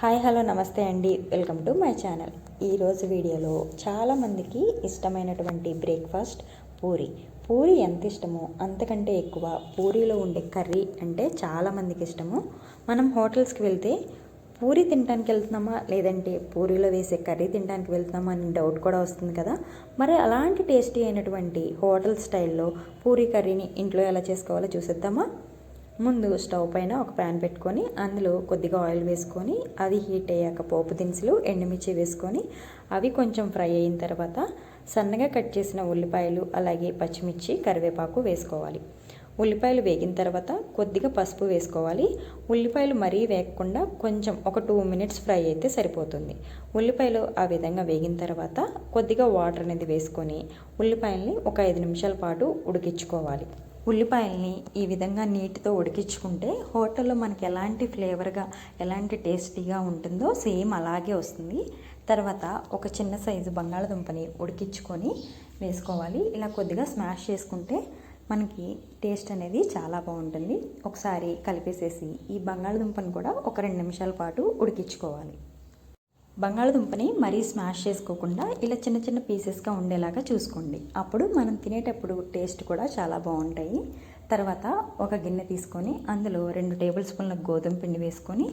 Hi hello నమస్తే అండి. Welcome to my channel. ఈరోజు వీడియోలో చాలామందికి ఇష్టమైనటువంటి బ్రేక్ఫాస్ట్ పూరి. పూరి ఎంత ఇష్టమో అంతకంటే ఎక్కువ పూరీలో ఉండే కర్రీ అంటే చాలామందికి ఇష్టము. మనం హోటల్స్కి వెళ్తే పూరి తినడానికి వెళ్తున్నామా లేదంటే పూరీలో వేసే కర్రీ తినడానికి వెళ్తున్నామా అని డౌట్ కూడా వస్తుంది కదా. మరి అలాంటి టేస్టీ అయినటువంటి హోటల్ స్టైల్లో పూరి కర్రీని ఇంట్లో ఎలా చేసుకోవాలో చూసేద్దామా? ముందు స్టవ్ పైన ఒక ప్యాన్ పెట్టుకొని అందులో కొద్దిగా ఆయిల్ వేసుకొని అది హీట్ అయ్యాక పోపు దినుసులు ఎండుమిర్చి వేసుకొని అవి కొంచెం ఫ్రై అయిన తర్వాత సన్నగా కట్ చేసిన ఉల్లిపాయలు అలాగే పచ్చిమిర్చి కరివేపాకు వేసుకోవాలి. ఉల్లిపాయలు వేగిన తర్వాత కొద్దిగా పసుపు వేసుకోవాలి. ఉల్లిపాయలు మరీ వేగకుండా కొంచెం ఒక టూ మినిట్స్ ఫ్రై అయితే సరిపోతుంది. ఉల్లిపాయలు ఆ విధంగా వేగిన తర్వాత కొద్దిగా వాటర్ అనేది వేసుకొని ఉల్లిపాయల్ని ఒక ఐదు నిమిషాల పాటు ఉడికించుకోవాలి. ఉల్లిపాయల్ని ఈ విధంగా నీటితో ఉడికించుకుంటే హోటల్లో మనకి ఎలాంటి ఫ్లేవర్గా ఎలాంటి టేస్టీగా ఉంటుందో సేమ్ అలాగే వస్తుంది. తర్వాత ఒక చిన్న సైజు బంగాళదుంపని ఉడికించుకొని వేసుకోవాలి. ఇలా కొద్దిగా స్మాష్ చేసుకుంటే మనకి టేస్ట్ అనేది చాలా బాగుంటుంది. ఒకసారి కలిపేసేసి ఈ బంగాళదుంపని కూడా ఒక రెండు నిమిషాల పాటు ఉడికించుకోవాలి. బంగాళదుంపని మరీ స్మాష్ చేసుకోకుండా ఇలా చిన్న చిన్న పీసెస్గా ఉండేలాగా చూసుకోండి. అప్పుడు మనం తినేటప్పుడు టేస్ట్ కూడా చాలా బాగుంటాయి. తర్వాత ఒక గిన్నె తీసుకొని అందులో రెండు టేబుల్ స్పూన్ల గోధుమ పిండి వేసుకొని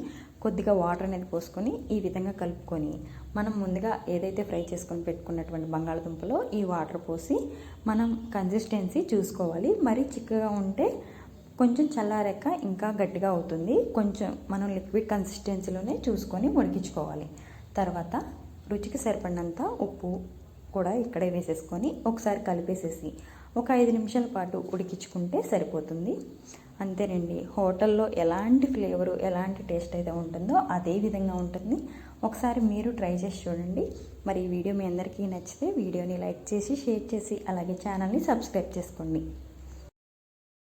కొద్దిగా వాటర్ అనేది పోసుకొని ఈ విధంగా కలుపుకొని మనం ముందుగా ఏదైతే ఫ్రై చేసుకొని పెట్టుకున్నటువంటి బంగాళదుంపలో ఈ వాటర్ పోసి మనం కన్సిస్టెన్సీ చూసుకోవాలి. మరీ చిక్కగా ఉంటే కొంచెం చల్లారాక ఇంకా గట్టిగా అవుతుంది. కొంచెం మనం లిక్విడ్ కన్సిస్టెన్సీలోనే చూసుకొని ఉడికించుకోవాలి. తర్వాత రుచికి సరిపడినంత ఉప్పు కూడా ఇక్కడే వేసేసుకొని ఒకసారి కలిపేసేసి ఒక ఐదు నిమిషాల పాటు ఉడికించుకుంటే సరిపోతుంది. అంతేనండి హోటల్లో ఎలాంటి ఫ్లేవరు ఎలాంటి టేస్ట్ అయితే ఉంటుందో అదే విధంగా ఉంటుంది. ఒకసారి మీరు ట్రై చేసి చూడండి. మరి ఈ వీడియో మీ అందరికీ నచ్చితే వీడియోని లైక్ చేసి షేర్ చేసి అలాగే ఛానల్ని సబ్స్క్రైబ్ చేసుకోండి.